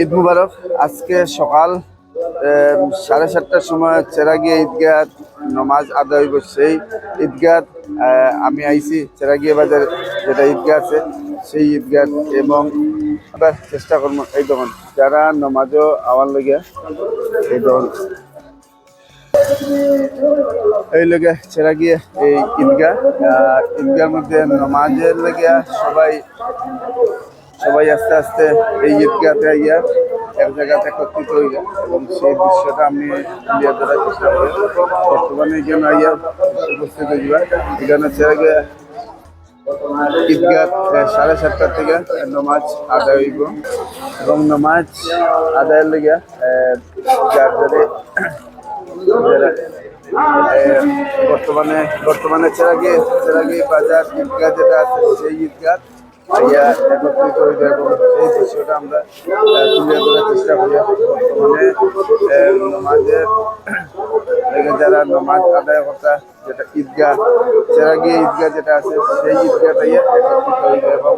ঈদ মুবারক। আজকে সকাল সাড়ে সাতটার সময় চেরাগিয়া ঈদগাহ নমাজ আদায় হইব সেই ঈদগাহ আমি আইছি চেরাগিয়া বাজার যেটা ঈদগাহ আছে সেই ঈদগাহ এবং আমরা চেষ্টা করব এই তখন যারা নমাজও আওয়ার লগে এই তখন এই লগে চেরাগিয়া এই ঈদগাহ আহ, ঈদগার মধ্যে নমাজের লেগে সবাই সবাই আস্তে আস্তে এই ঈদগাতে ইয়া, এক জায়গাতে একত্রিত যায় এবং সেই দৃশ্যটা আমি তুলিয়া ধরার চেষ্টা করি। বর্তমানে এখানে আইয়া উপস্থিত যাবা। এখানে ছেড়ে গিয়ে ঈদগাহ সাড়ে সাতটার থেকে নমাজ আদায় হইব। এবং নমাজ আদায়ের লেগে যার যারে বর্তমানে বর্তমানে চেরাগি চেরাগি বাজার ঈদগাহ যেটা আছে, সেই ঈদগাহ একত্রিত যায় এবং সেই দৃশ্যটা আমরা তুলে ধরার চেষ্টা করি। বর্তমানে নমাজের যারা নমাজ আদায় কথা যেটা ঈদগাহ চেরাগি ঈদগাহ যেটা আছে, সেই ঈদগাহটা ইয়ে একত্রিত এবং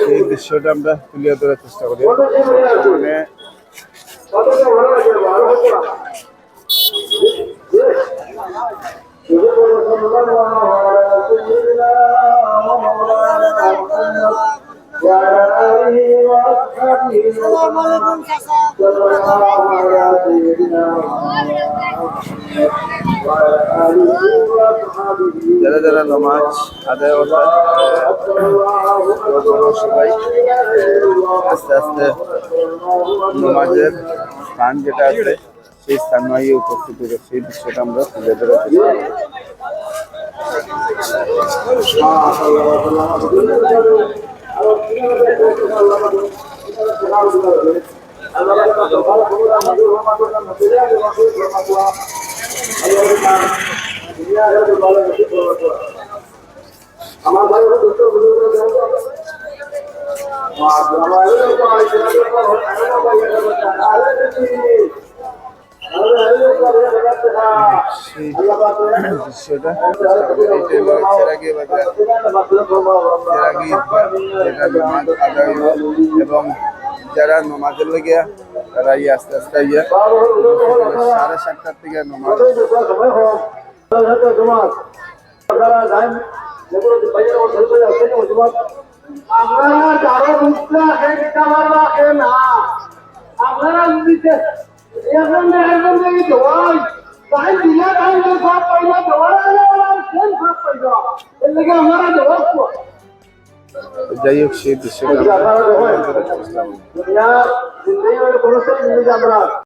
সেই দৃশ্যটা আমরা তুলে ধরার চেষ্টা করি। বর্তমানে السلام عليكم كسا যারা যারা নামাজ আদায় কথা সবাই আস্তে আস্তে নামাজের স্থান যেটা আছে সেই স্থান নয় উপস্থিত হয়ে সেই দৃশ্যটা আমরা তুলে ধরে আমার ভাই দুষ্ট সেই দৃশ্যটা আদায় হইল এবং যারা নমাজের লেগে তারা ইয়ে আস্তে আস্তে ইয়ে সাড়ে সাতটার থেকে নমাজ। আপনারা যারা বুঝতে আপনারা দিতে এখন এখন দেখি জোয়াই তাই দিলে তাই সব পাইলা জোয়ার সেন সব পাইলা এর লেগে আমরা জবাব যাই হোক সেই দৃশ্যটা আমরা তুলে ধরার চেষ্টা